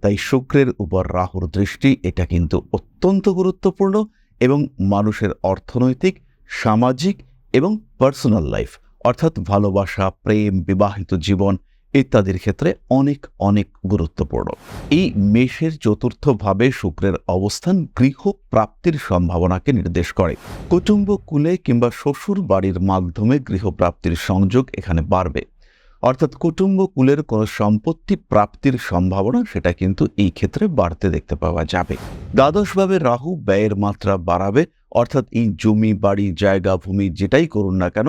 তাই শুক্রের উপর রাহুর দৃষ্টি, এটা কিন্তু অত্যন্ত গুরুত্বপূর্ণ এবং মানুষের অর্থনৈতিক, সামাজিক এবং পার্সোনাল লাইফ, অর্থাৎ ভালোবাসা, প্রেম, বিবাহিত জীবন ইত্যাদির ক্ষেত্রে অনেক অনেক গুরুত্বপূর্ণ। এই মেষের চতুর্থভাবে শুক্রের অবস্থান গৃহ প্রাপ্তির সম্ভাবনাকে নির্দেশ করে। কুটুম্ব কুলে কিংবা শ্বশুর বাড়ির মাধ্যমে গৃহপ্রাপ্তির সংযোগ এখানে বাড়বে। অর্থাৎ কুটুম্ব কুলের কোনো সম্পত্তি প্রাপ্তির সম্ভাবনা সেটা কিন্তু এই ক্ষেত্রে বাড়তে দেখতে পাওয়া যাবে। দ্বাদশভাবে রাহু ব্যয়ের মাত্রা বাড়াবে, অর্থাৎ এই জমি, বাড়ি, জায়গা, ভূমি যেটাই করুন না কেন,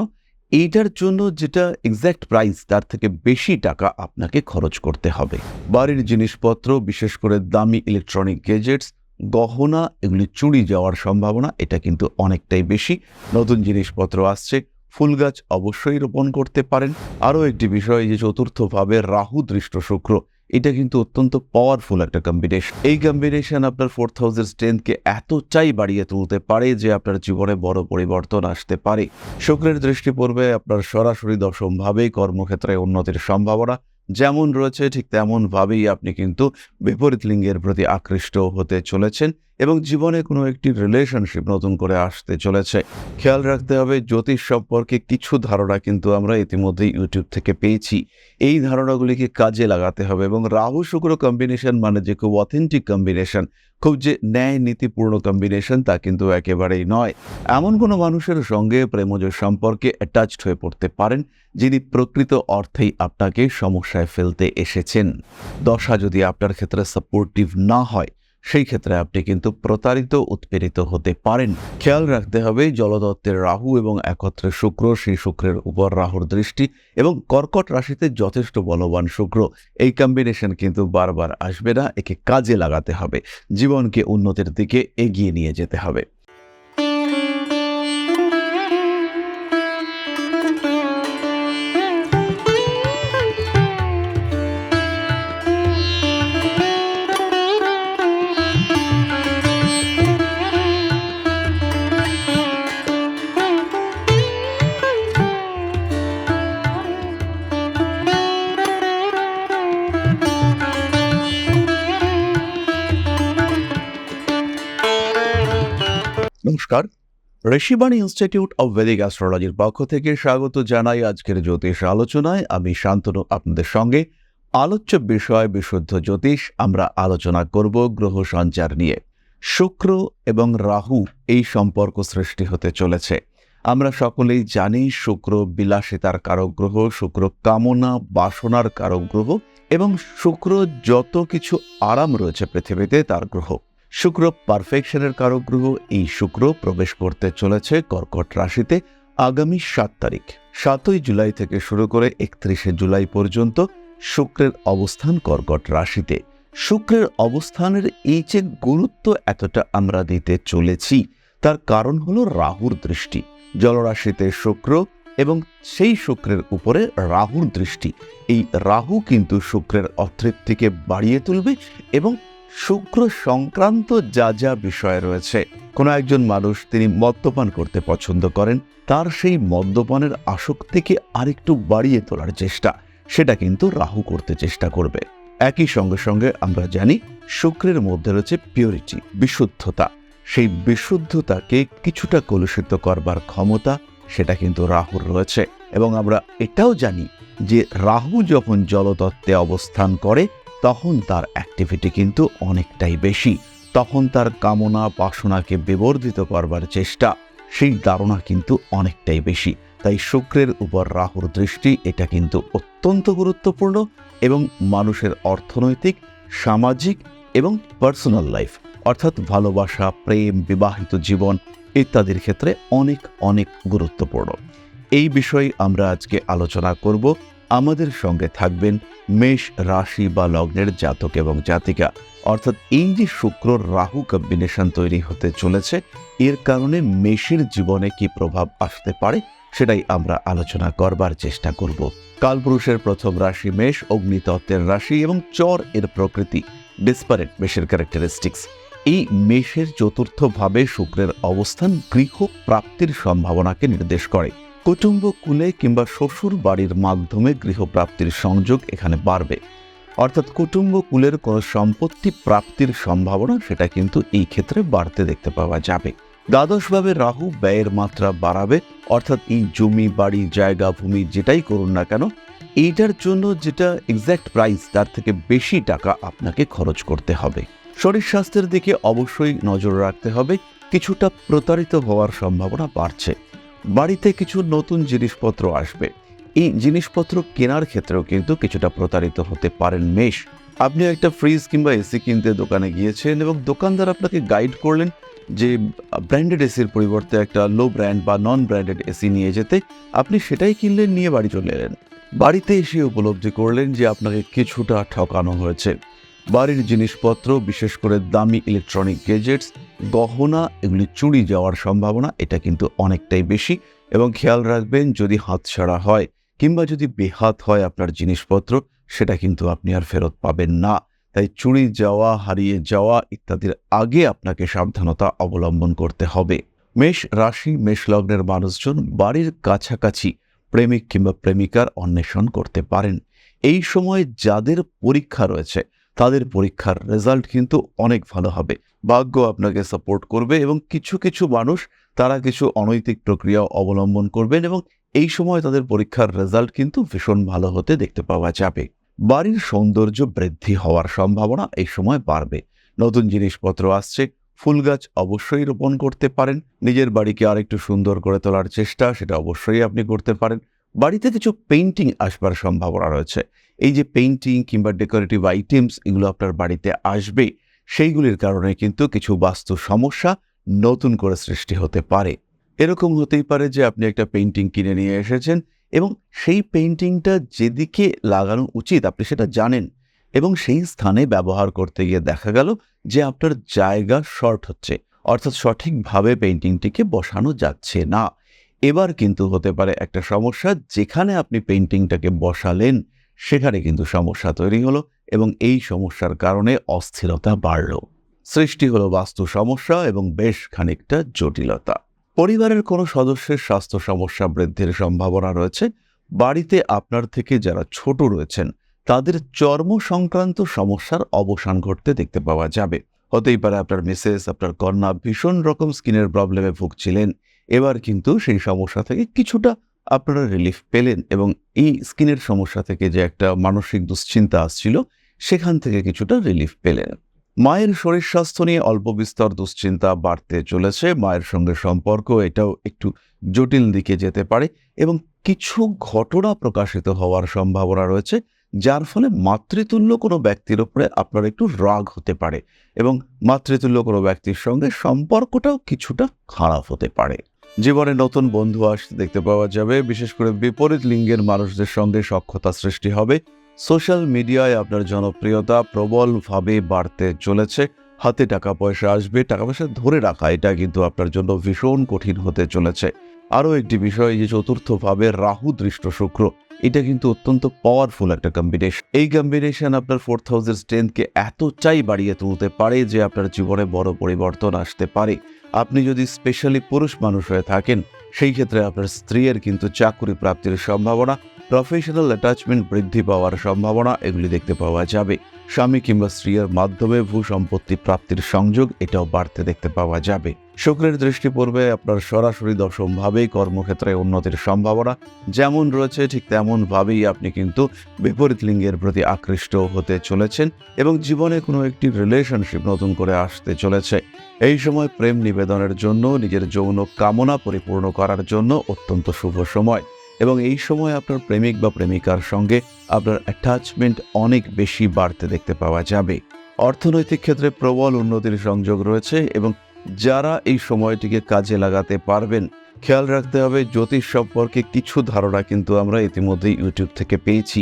এইটার জন্য যেটা এক্স্যাক্ট প্রাইস তার থেকে বেশি টাকা আপনাকে খরচ করতে হবে। বাড়ির জিনিসপত্র, বিশেষ করে দামি ইলেকট্রনিক গেজেটস গহনা, এগুলি চুরি যাওয়ার সম্ভাবনা, এটা কিন্তু অনেকটাই বেশি। নতুন জিনিসপত্র আসছে ফুল গাছ অবশ্যই রোপণ করতে পারেন। আরও একটি বিষয় যে চতুর্থভাবে রাহু দৃষ্ট শুক্র, এটা কিন্তু অত্যন্ত পাওয়ারফুল একটা কম্বিনেশন এই কম্বিনেশন আপনার ফোর্থ হাউসের স্ট্রেংথকে এতটাই বাড়িয়ে তুলতে পারে যে আপনার জীবনে বড় পরিবর্তন আসতে পারে। শুক্রের দৃষ্টি পড়বে আপনার সরাসরি দশমভাবেই কর্মক্ষেত্রে উন্নতির সম্ভাবনা। যেমন রয়েছে ঠিক তেমনভাবেই আপনি কিন্তু বিপরীত লিঙ্গের প্রতি আকৃষ্ট হতে চলেছেন। এবং জীবনে কোনো একটি রিলেশনশিপ নতুন করে আসতে চলেছে। খেয়াল রাখতে হবে, জ্যোতিষ সম্পর্কে কিছু ধারণা কিন্তু আমরা ইতিমধ্যে ইউটিউব থেকে পেয়েছি। এই ধারণাগুলিকে কাজে লাগাতে হবে এবং রাহু শুক্র কম্বিনেশন মানে যে খুব অথেন্টিক কম্বিনেশন খুব যে ন্যায় নীতিপূর্ণ কম্বিনেশন তা কিন্তু একেবারেই নয়। এমন কোনো মানুষের সঙ্গে প্রেমজ সম্পর্কে অ্যাটাচড হয়ে পড়তে পারেন, যিনি প্রকৃত অর্থেই আপনাকে সমস্যায় ফেলতে এসেছেন। দশা যদি আপনার ক্ষেত্রে সাপোর্টিভ না হয় সেই ক্ষেত্রে আপনি কিন্তু প্রতারিত, উৎপীড়িত হতে পারেন। খেয়াল রাখতে হবে, জলদত্তের রাহু এবং একত্রে শুক্র, সেই শুক্রের উপর রাহুর দৃষ্টি এবং কর্কট রাশিতে যথেষ্ট বলবান শুক্র। এই কম্বিনেশন কিন্তু বারবার আসবে না, একে কাজে লাগাতে হবে। জীবনকে উন্নতির দিকে এগিয়ে নিয়ে যেতে হবে। নমস্কার। ঋষিবাণী ইনস্টিটিউট অব ভেদিক অ্যাস্ট্রোলজির পক্ষ থেকে স্বাগত জানাই আজকের জ্যোতিষ আলোচনায়। আমি শান্তনু, আপনাদের সঙ্গে। আলোচ্য বিষয়, বিশুদ্ধ জ্যোতিষ, আমরা আলোচনা করব গ্রহ সঞ্চার নিয়ে। শুক্র এবং রাহু এই সম্পর্ক সৃষ্টি হতে চলেছে। আমরা সকলেই জানি শুক্র বিলাসিতার কারক গ্রহ, শুক্র কামনা, বাসনার কারক গ্রহ এবং শুক্র যত কিছু আরাম রয়েছে পৃথিবীতে তার গ্রহ। শুক্র পারফেকশনের কারক গ্রহ এই শুক্র প্রবেশ করতে চলেছে কর্কট রাশিতে আগামী সাত তারিখ। সাতই জুলাই থেকে শুরু করে একত্রিশে জুলাই পর্যন্ত শুক্রের অবস্থান কর্কট রাশিতে। শুক্রের অবস্থানের এই যে গুরুত্ব এতটা আমরা দিতে চলেছি, তার কারণ হলো রাহুর দৃষ্টি। জলরাশিতে শুক্র এবং সেই শুক্রের উপরে রাহুর দৃষ্টি। এই রাহু কিন্তু শুক্রের অতৃপ্তিকে বাড়িয়ে তুলবে এবং শুক্র সংক্রান্ত যা যা বিষয় রয়েছে। কোনো একজন মানুষ তিনি মদ্যপান করতে পছন্দ করেন, তার সেই মদ্যপানের আসক্তিকে আরেকটু বাড়িয়ে তোলার চেষ্টা, সেটা কিন্তু রাহু করতে চেষ্টা করবে। একই সঙ্গে সঙ্গে আমরা জানি, শুক্রের মধ্যে রয়েছে পিওরিটি, বিশুদ্ধতা। সেই বিশুদ্ধতাকে কিছুটা কলুষিত করবার ক্ষমতা, সেটা কিন্তু রাহুর রয়েছে। এবং আমরা এটাও জানি যে রাহু যখন জলতত্ত্বে অবস্থান করে তখন তার অ্যাক্টিভিটি কিন্তু অনেকটাই বেশি। তখন তার কামনা বাসনাকে বিবর্ধিত করবার চেষ্টা, সেই ধারণা কিন্তু অনেকটাই বেশি। তাই শুক্রের উপর রাহুর দৃষ্টি, এটা কিন্তু অত্যন্ত গুরুত্বপূর্ণ এবং মানুষের অর্থনৈতিক, সামাজিক এবং পার্সোনাল লাইফ অর্থাৎ ভালোবাসা, প্রেম, বিবাহিত জীবন ইত্যাদির ক্ষেত্রে অনেক অনেক গুরুত্বপূর্ণ। এই বিষয়ে আমরা আজকে আলোচনা করব আমাদের সঙ্গে থাকবেন মেষ রাশি বা লগ্নের জাতক এবং জাতিকা। অর্থাৎ এই যে শুক্র রাহু কম্বিনেশন তৈরি হতে চলেছে, এর কারণে মেষের জীবনে কি প্রভাব আসতে পারে সেটাই আমরা আলোচনা করবার চেষ্টা করব। কালপুরুষের প্রথম রাশি মেষ, অগ্নিতত্ত্বের রাশি এবং চর এর প্রকৃতি ডিসপারেট মেষের ক্যারেক্টারিস্টিক্স এই মেষের চতুর্থভাবে শুক্রের অবস্থান গৃহ প্রাপ্তির সম্ভাবনাকে নির্দেশ করে। কুটুম্ব কুলে কিংবা শ্বশুর বাড়ির মাধ্যমে গৃহপ্রাপ্তির সংযোগ এখানে বাড়বে। অর্থাৎ কুটুম্ব কুলের কোনো সম্পত্তি প্রাপ্তির সম্ভাবনা সেটা কিন্তু এই ক্ষেত্রে বাড়তে দেখতে পাওয়া যাবে। দ্বাদশভাবে রাহু ব্যয়ের মাত্রা বাড়াবে, অর্থাৎ এই জমি, বাড়ি, জায়গা, ভূমি যেটাই করুন না কেন, এইটার জন্য যেটা এক্স্যাক্ট প্রাইস তার থেকে বেশি টাকা আপনাকে খরচ করতে হবে। শরীর স্বাস্থ্যের দিকে অবশ্যই নজর রাখতে হবে, কিছুটা প্রতারিত হওয়ার সম্ভাবনা বাড়ছে। বাড়িতে কিছু নতুন জিনিসপত্র আসবে। এই জিনিসপত্র কেনার ক্ষেত্রেও কিন্তু কিছুটা প্রতারিত হতে পারেন মেষ। আপনি একটা ফ্রিজ কিংবা এসি কিনতে দোকানে গিয়েছেন এবং দোকানদার আপনাকে গাইড করলেন যে ব্র্যান্ডেড এসির পরিবর্তে একটা লো ব্র্যান্ড বা নন ব্র্যান্ডেড এসি নিয়ে যেতে। আপনি সেটাই কিনলেন, নিয়ে বাড়ি চলে এলেন। বাড়িতে এসে উপলব্ধি করলেন যে, আপনাকে কিছুটা ঠকানো হয়েছে। বাড়ির জিনিসপত্র, বিশেষ করে দামি ইলেকট্রনিক গেজেটস গহনা, এগুলি চুরি যাওয়ার সম্ভাবনা, এটা কিন্তু অনেকটাই বেশি। এবং খেয়াল রাখবেন, যদি হাতছাড়া হয় কিংবা যদি বেহাত হয় আপনার জিনিসপত্র, সেটা কিন্তু আপনি আর ফেরত পাবেন না। তাই চুরি যাওয়া, হারিয়ে যাওয়া ইত্যাদির আগে আপনাকে সাবধানতা অবলম্বন করতে হবে। মেষ রাশি, মেষ লগ্নের মানুষজন বাড়ির কাছাকাছি প্রেমিক কিংবা প্রেমিকার অন্বেষণ করতে পারেন। এই সময় যাদের পরীক্ষা রয়েছে তাদের পরীক্ষার রেজাল্ট কিন্তু অনেক ভালো হবে। ভাগ্য আপনাকে সাপোর্ট করবে এবং কিছু কিছু মানুষ তারা কিছু অনৈতিক প্রক্রিয়া অবলম্বন করবেন এবং এই সময় তাদের পরীক্ষার রেজাল্ট কিন্তু ভীষণ ভালো হতে দেখতে পাওয়া যাবে। বাড়ির সৌন্দর্য বৃদ্ধি হওয়ার সম্ভাবনা এই সময় বাড়বে। নতুন জিনিসপত্র আসছে, ফুল গাছ অবশ্যই রোপণ করতে পারেন, নিজের বাড়িকে আরেকটু সুন্দর করে তোলার চেষ্টা সেটা অবশ্যই আপনি করতে পারেন। বাড়িতে কিছু পেইন্টিং আসবার সম্ভাবনা রয়েছে। এই যে পেইন্টিং কিংবা ডেকোরেটিভ আইটেমস এগুলো আপনার বাড়িতে আসবে, সেইগুলির কারণে কিন্তু কিছু বাস্তু সমস্যা নতুন করে সৃষ্টি হতে পারে। এরকম হতেই পারে যে আপনি একটা পেইন্টিং কিনে নিয়ে এসেছেন এবং সেই পেইন্টিংটা যেদিকে লাগানো উচিত আপনি সেটা জানেন এবং সেই স্থানে ব্যবহার করতে গিয়ে দেখা গেল যে আপনার জায়গা শর্ট হচ্ছে, অর্থাৎ সঠিকভাবে পেইন্টিংটিকে বসানো যাচ্ছে না। এবার কিন্তু হতে পারে একটা সমস্যা, যেখানে আপনি পেইন্টিংটাকে বসালেন সেখানে কিন্তু সমস্যা তৈরি হলো এবং এই সমস্যার কারণে অস্থিরতা বাড়ল। সৃষ্টি হলো বাস্তু সমস্যা এবং বেশ খানিকটা জটিলতা। পরিবারের কোনো সদস্যের স্বাস্থ্য সমস্যা বৃদ্ধির সম্ভাবনা রয়েছে। বাড়িতে আপনার থেকে যারা ছোট রয়েছেন, তাদের চর্ম সংক্রান্ত সমস্যার অবসান ঘটতে দেখতে পাওয়া যাবে। হতেই পারে আপনার মিসেস, আপনার কন্যা ভীষণ রকম স্কিনের প্রবলেমে ভুগছিলেন। এবার কিন্তু সেই সমস্যা থেকে কিছুটা আপনারা রিলিফ পেলেন এবং এই স্কিনের সমস্যা থেকে যে একটা মানসিক দুশ্চিন্তা আসছিল, সেখান থেকে কিছুটা রিলিফ পেলেন। মায়ের শরীর স্বাস্থ্য নিয়ে অল্প বিস্তর দুশ্চিন্তা বাড়তে চলেছে। মায়ের সঙ্গে সম্পর্ক এটাও একটু জটিল দিকে যেতে পারে এবং কিছু ঘটনা প্রকাশিত হওয়ার সম্ভাবনা রয়েছে, যার ফলে মাতৃতুল্য কোনো ব্যক্তির উপরে আপনার একটু রাগ হতে পারে এবং মাতৃতুল্য কোনো ব্যক্তির সঙ্গে সম্পর্কটাও কিছুটা খারাপ হতে পারে। জীবনে নতুন বন্ধু আসতে দেখতে পাওয়া যাবে। বিশেষ করে বিপরীত লিঙ্গের মানুষদের সঙ্গে সক্ষতা সৃষ্টি হবে। সোশ্যাল মিডিয়ায় আপনার জনপ্রিয়তা প্রবলভাবে বাড়তে চলেছে। হাতে টাকা পয়সা আসবে, টাকা পয়সা ধরে রাখা, এটা কিন্তু আপনার জন্য ভীষণ কঠিন হতে চলেছে। আরও একটি বিষয় যে চতুর্থভাবে রাহু দৃষ্ট শুক্র, এটা কিন্তু অত্যন্ত পাওয়ারফুল একটা কম্বিনেশন এই কম্বিনেশন আপনার ফোর্থ হাউসের স্ট্রেংথকে এতটাই বাড়িয়ে তুলতে পারে যে আপনার জীবনে বড় পরিবর্তন আসতে পারে। আপনি যদি স্পেশালি পুরুষ মানুষ হয়ে থাকেন, সেই ক্ষেত্রে আপনার স্ত্রীয়ের কিন্তু চাকুরি প্রাপ্তির সম্ভাবনা প্রফেশনাল অ্যাটাচমেন্ট বৃদ্ধি পাওয়ার সম্ভাবনা এগুলি দেখতে পাওয়া যাবে। স্বামী কিংবা স্ত্রীর মাধ্যমে ভূ সম্পত্তি প্রাপ্তির সংযোগ এটাও বাড়তে দেখতে পাওয়া যাবে। শুক্রের দৃষ্টি পড়বে আপনার সরাসরি দশমভাবেই কর্মক্ষেত্রে উন্নতির সম্ভাবনা। যেমন রয়েছে ঠিক তেমনভাবেই আপনি কিন্তু বিপরীত লিঙ্গের প্রতি আকৃষ্ট হতে চলেছেন এবং জীবনে কোনো একটি রিলেশনশিপ নতুন করে আসতে চলেছে। এই সময় প্রেম নিবেদনের জন্য, নিজের যৌন কামনা পরিপূর্ণ করার জন্য অত্যন্ত শুভ সময়। এবং এই সময় আপনার প্রেমিক বা প্রেমিকার সঙ্গে আপনার অ্যাটাচমেন্ট অনেক বেশি বাড়তে দেখতে পাওয়া যাবে। অর্থনৈতিক ক্ষেত্রে প্রবল উন্নতির সংযোগ রয়েছে এবং যারা এই সময়টিকে কাজে লাগাতে পারবেন, খেয়াল রাখতে হবে জ্যোতিষ সম্পর্কে কিছু ধারণা কিন্তু আমরা ইতিমধ্যে ইউটিউব থেকে পেয়েছি।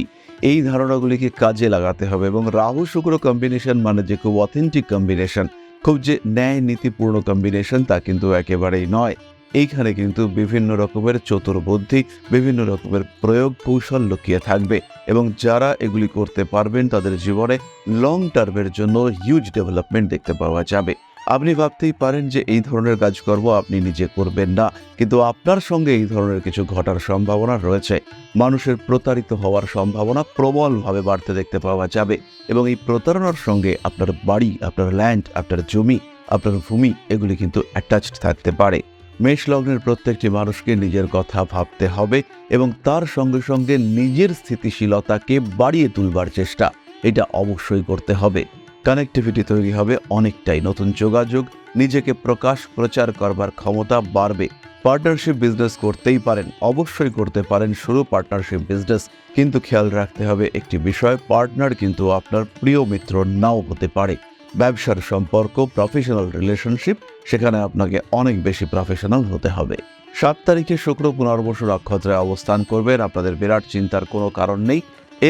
এই ধারণাগুলিকে কাজে লাগাতে হবে এবং রাহু শুক্র কম্বিনেশন মানে যে খুব অথেন্টিক কম্বিনেশন খুব যে ন্যায় নীতিপূর্ণ কম্বিনেশন তা কিন্তু একেবারেই নয়। এইখানে কিন্তু বিভিন্ন রকমের চতুর্বুদ্ধি, বিভিন্ন রকমের প্রয়োগ কৌশল লুকিয়ে থাকবে এবং যারা এগুলি করতে পারবেন তাদের জীবনে লং টার্মের জন্য হিউজ ডেভেলপমেন্ট দেখতে পাওয়া যাবে। আপনি ভাবতেই পারেন যে এই ধরনের কাজকর্ম আপনি নিজে করবেন না, কিন্তু আপনার সঙ্গে এই ধরনের কিছু ঘটার সম্ভাবনা রয়েছে। মানুষের প্রতারিত হওয়ার সম্ভাবনা প্রবলভাবে বাড়তে দেখতে পাওয়া যাবে এবং এই প্রতারণার সঙ্গে আপনার বাড়ি, আপনার ল্যান্ড আপনার জমি, আপনার ভূমি এগুলি কিন্তু অ্যাটাচড থাকতে পারে। মেষ লগ্নের প্রত্যেকটি মানুষকে নিজের কথা ভাবতে হবে এবং তার সঙ্গে সঙ্গে নিজের স্থিতিশীলতাকে বাড়িয়ে তুলবার চেষ্টা। এটা অবশ্যই করতে হবে। কানেক্টিভিটি তৈরি হবে, অনেকটাই নতুন যোগাযোগ, নিজেকে প্রকাশ, প্রচার করবার ক্ষমতা বাড়বে। পার্টনারশিপ বিজনেস করতেই পারেন, অবশ্যই করতে পারেন শুরু পার্টনারশিপ বিজনেস। কিন্তু খেয়াল রাখতে হবে একটি বিষয়, পার্টনার কিন্তু আপনার প্রিয় মিত্র নাও হতে পারে। ব্যবসার সম্পর্ক প্রফেশনাল রিলেশনশিপ সেখানে আপনাকে অনেক বেশি প্রফেশনাল হতে হবে। সাত তারিখে শুক্র পুনর্বসু নক্ষত্রে অবস্থান করবেন, আপনাদের বিরাট চিন্তার কোনো কারণ নেই।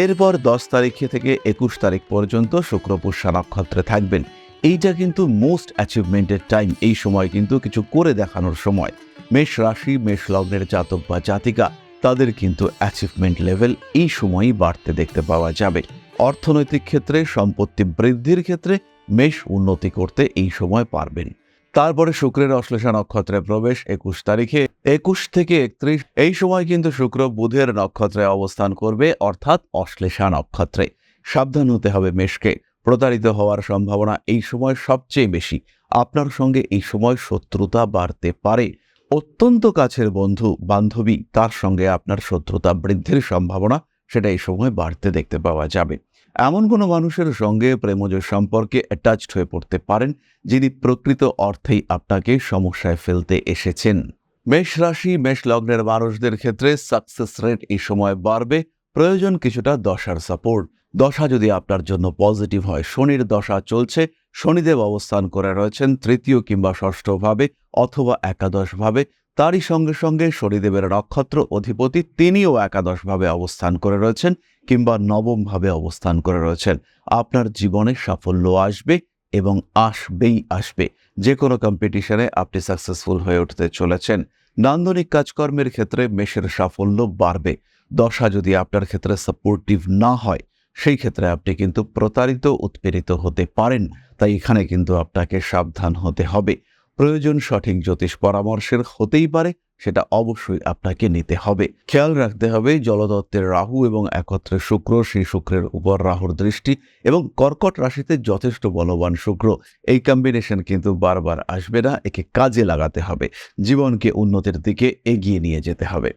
এরপর দশ তারিখে থেকে একুশ তারিখ পর্যন্ত শুক্র পুষ্যা নক্ষত্রে থাকবেন। এইটা কিন্তু মোস্ট অ্যাচিভমেন্টের টাইম এই সময় কিন্তু কিছু করে দেখানোর সময়। মেষ রাশি, মেষ লগ্নের জাতক বা জাতিকা, তাদের কিন্তু অ্যাচিভমেন্ট লেভেল এই সময়ই বাড়তে দেখতে পাওয়া যাবে। অর্থনৈতিক ক্ষেত্রে সম্পত্তি বৃদ্ধির ক্ষেত্রে মেষ উন্নতি করতে এই সময় পারবেন। তারপরে শুক্রের অশ্লেষা নক্ষত্রে প্রবেশ একুশ তারিখে। একুশ থেকে একত্রিশ, এই সময় কিন্তু শুক্র বুধের নক্ষত্রে অবস্থান করবে, অর্থাৎ অশ্লেষা নক্ষত্রে। সাবধান হতে হবে মেষকে। প্রতারিত হওয়ার সম্ভাবনা এই সময় সবচেয়ে বেশি। আপনার সঙ্গে এই সময় শত্রুতা বাড়তে পারে। অত্যন্ত কাছের বন্ধু, বান্ধবী, তার সঙ্গে আপনার শত্রুতা বৃদ্ধির সম্ভাবনা, সেটা এই সময় বাড়তে দেখতে পাওয়া যাবে। এমন কোনো মানুষের সঙ্গে প্রেমজ সম্পর্কে অ্যাটাচড হয়ে পড়তে পারেন, যিনি প্রকৃত অর্থেই আপনাকে সমস্যায় ফেলতে এসেছেন। মেষ রাশি, মেষ লগ্নের মানুষদের ক্ষেত্রে সাকসেস রেট এই সময় বাড়বে। প্রয়োজন কিছুটা দশার সাপোর্ট দশা যদি আপনার জন্য পজিটিভ হয়, শনির দশা চলছে। শনিদেব অবস্থান করে রয়েছেন তৃতীয় কিংবা ষষ্ঠভাবে অথবা একাদশভাবে তারই সঙ্গে সঙ্গে শনিদেবের নক্ষত্র অধিপতি তিনিও একাদশভাবে অবস্থান করে রয়েছেন কিংবা নবমভাবে অবস্থান করে রয়েছেন। আপনার জীবনে সাফল্য আসবে এবং আসবেই আসবে। যে কোনো কম্পিটিশনে আপনি সাকসেসফুল হয়ে উঠতে চলেছেন। নান্দনিক কাজকর্মের ক্ষেত্রে মেষের সাফল্য বাড়বে। দশা যদি আপনার ক্ষেত্রে সাপোর্টিভ না হয়, সেই ক্ষেত্রে আপনি কিন্তু প্রতারিত, উৎপীড়িত হতে পারেন। তাই এখানে কিন্তু আপনাকে সাবধান হতে হবে। প্রয়োজন সঠিক জ্যোতিষ পরামর্শের হতেই পারে, সেটা অবশ্যই আপনাকে নিতে হবে। খেয়াল রাখতে হবে, জলদত্তের রাহু এবং একত্রে শুক্র, সেই শুক্রের উপর রাহুর দৃষ্টি এবং কর্কট রাশিতে যথেষ্ট বলবান শুক্র। এই কম্বিনেশন কিন্তু বারবার আসবে না, একে কাজে লাগাতে হবে। জীবনকে উন্নতির দিকে এগিয়ে নিয়ে যেতে হবে।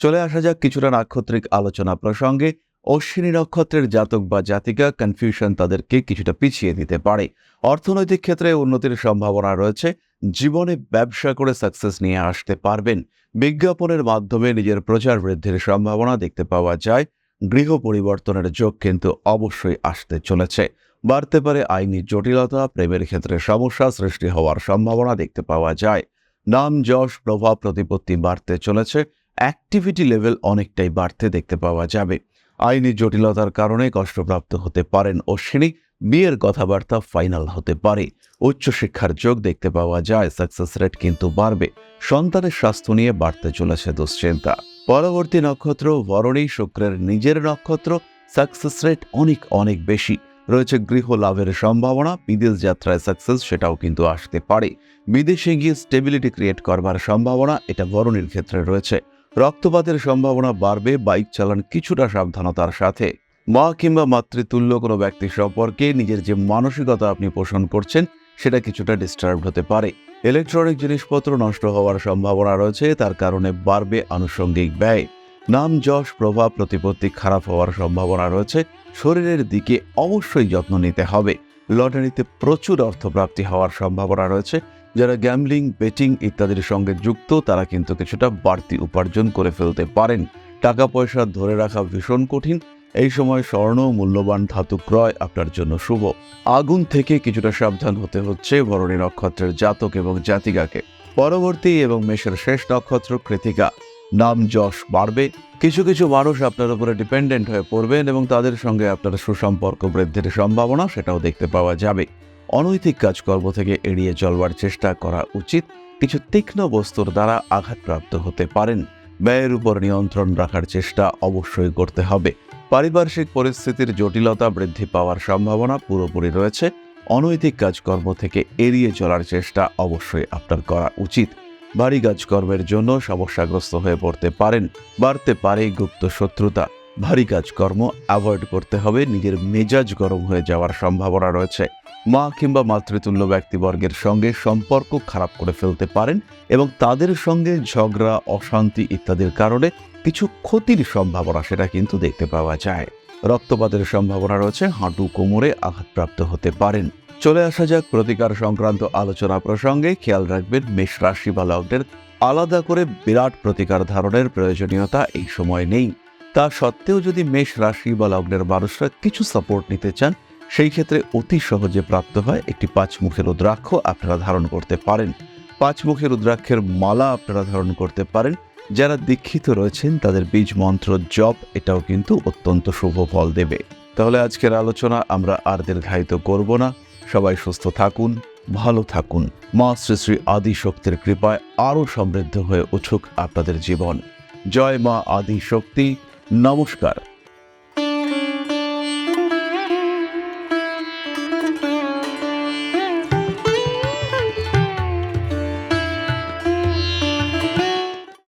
চলে আসা যাক কিছুটা নাক্ষত্রিক আলোচনা প্রসঙ্গে। অশ্বিনী নক্ষত্রের জাতক বা জাতিকা কনফিউশন তাদেরকে কিছুটা পিছিয়ে দিতে পারে। অর্থনৈতিক ক্ষেত্রে উন্নতির সম্ভাবনা রয়েছে জীবনে ব্যবসা করে সাকসেস নিয়ে আসতে পারবেন। বিজ্ঞাপনের মাধ্যমে নিজের প্রচার বৃদ্ধির সম্ভাবনা দেখতে পাওয়া যায়। গৃহ পরিবর্তনের যোগ কিন্তু অবশ্যই আসতে চলেছে। বাড়তে পারে আইনি জটিলতা, প্রেমের ক্ষেত্রে সমস্যা সৃষ্টি হওয়ার সম্ভাবনা দেখতে পাওয়া যায়। নাম, যশ, প্রভাব, প্রতিপত্তি বাড়তে চলেছে। অ্যাক্টিভিটি লেভেল অনেকটাই বাড়তে দেখতে পাওয়া যাবে। আইনি জটিলতার কারণে কষ্টপ্রাপ্ত হতে পারেন অশ্বিনী। বিয়ের কথাবার্তা ফাইনাল হতে পারে। উচ্চশিক্ষার যোগ দেখতে পাওয়া যায় সাকসেস রেট কিন্তু বাড়বে। সন্তানের স্বাস্থ্য নিয়ে বাড়তে চলেছে দুশ্চিন্তা। পরবর্তী নক্ষত্র বরণী, শুক্রের নিজের নক্ষত্র সাকসেস রেট অনেক অনেক বেশি। রয়েছে গৃহ লাভের সম্ভাবনা, বিদেশ যাত্রায় সাকসেস সেটাও কিন্তু আসতে পারে। বিদেশে গিয়ে স্টেবিলিটি ক্রিয়েট করবার সম্ভাবনা, এটা বরণীর ক্ষেত্রে রয়েছে। রক্তপাতের সম্ভাবনা বাড়বে বাইক চালান কিছুটা সাবধানতার সাথে। মা কিংবা মাতৃতুল্য কোনো ব্যক্তি সম্পর্কে নিজের যে মানসিকতা আপনি পোষণ করছেন, সেটা কিছুটা ডিস্টার্ব হতে পারে। ইলেকট্রনিক জিনিসপত্র নষ্ট হওয়ার সম্ভাবনা রয়েছে, তার কারণে বাড়বে আনুষঙ্গিক ব্যয়। নাম, যশ, প্রভাব, প্রতিপত্তি খারাপ হওয়ার সম্ভাবনা রয়েছে, শরীরের দিকে অবশ্যই যত্ন নিতে হবে। লটারিতে প্রচুর অর্থপ্রাপ্তি হওয়ার সম্ভাবনা রয়েছে, যারা গ্যামলিং বেটিং ইত্যাদির সঙ্গে যুক্ত, তারা কিন্তু কিছুটা বাড়তি উপার্জন করে ফেলতে পারেন। টাকা পয়সা ধরে রাখা ভীষণ কঠিন এই সময় স্বর্ণ মূল্যবান ধাতু ক্রয় আপনার জন্য শুভ। আগুন থেকে কিছুটা সাবধান হতে হচ্ছে ভরণী নক্ষত্রের জাতক এবং জাতিকাকে। পরবর্তী এবং মেষের শেষ নক্ষত্র কৃতিকা। নাম যশ বাড়বে। কিছু কিছু মানুষ আপনার উপরে ডিপেন্ডেন্ট হয়ে পড়বেন এবং তাদের সঙ্গে আপনার সুসম্পর্ক বৃদ্ধির সম্ভাবনা সেটাও দেখতে পাওয়া যাবে। অনৈতিক কাজকর্ম থেকে এড়িয়ে চলবার চেষ্টা করা উচিত। কিছু তীক্ষ্ণ বস্তুর দ্বারা আঘাতপ্রাপ্ত হতে পারেন। ব্যয়ের উপর নিয়ন্ত্রণ রাখার চেষ্টা অবশ্যই করতে হবে। পারিপার্শ্বিক পরিস্থিতির জটিলতা বৃদ্ধি পাওয়ার সম্ভাবনা পুরোপুরি রয়েছে। অনৈতিক কাজকর্ম থেকে এড়িয়ে চলার চেষ্টা অবশ্যই আপনার করা উচিত। বাড়ি কাজকর্মের জন্য সমস্যাগ্রস্ত হয়ে পড়তে পারেন। বাড়তে পারে গুপ্ত শত্রুতা। ভারী কাজকর্ম অ্যাভয়েড করতে হবে, নিজের মেজাজ গরম হয়ে যাওয়ার সম্ভাবনা রয়েছে। মা কিংবা মাতৃতুল্য ব্যক্তিবর্গের সঙ্গে সম্পর্ক খারাপ করে ফেলতে পারেন এবং তাদের সঙ্গে ঝগড়া, অশান্তি ইত্যাদির কারণে কিছু ক্ষতির সম্ভাবনা সেটা কিন্তু দেখতে পাওয়া যায়। রক্তপাতের সম্ভাবনা রয়েছে, হাঁটু কোমরে আঘাতপ্রাপ্ত হতে পারেন। চলে আসা যাক প্রতিকার সংক্রান্ত আলোচনা প্রসঙ্গে। খেয়াল রাখবেন, মেষ রাশি বা লগ্নের আলাদা করে বিরাট প্রতিকার ধারণের প্রয়োজনীয়তা এই সময় নেই। তা সত্ত্বেও যদি মেষ রাশি বা লগ্নের মানুষরা কিছু সাপোর্ট নিতে চান, সেই ক্ষেত্রে অতি সহজে প্রাপ্ত হয় একটি পাঁচমুখের রুদ্রাক্ষ আপনারা ধারণ করতে পারেন। পাঁচমুখের রুদ্রাক্ষের মালা আপনারা ধারণ করতে পারেন। যারা দীক্ষিত রয়েছেন, তাদের বীজ মন্ত্র জপ, এটাও কিন্তু অত্যন্ত শুভ ফল দেবে। তাহলে আজকের আলোচনা আমরা আর দীর্ঘায়িত করব না। সবাই সুস্থ থাকুন, ভালো থাকুন। মা শ্রী শ্রী আদি শক্তির কৃপায় আরও সমৃদ্ধ হয়ে উঠুক আপনাদের জীবন। জয় মা আদি শক্তি নমস্কার।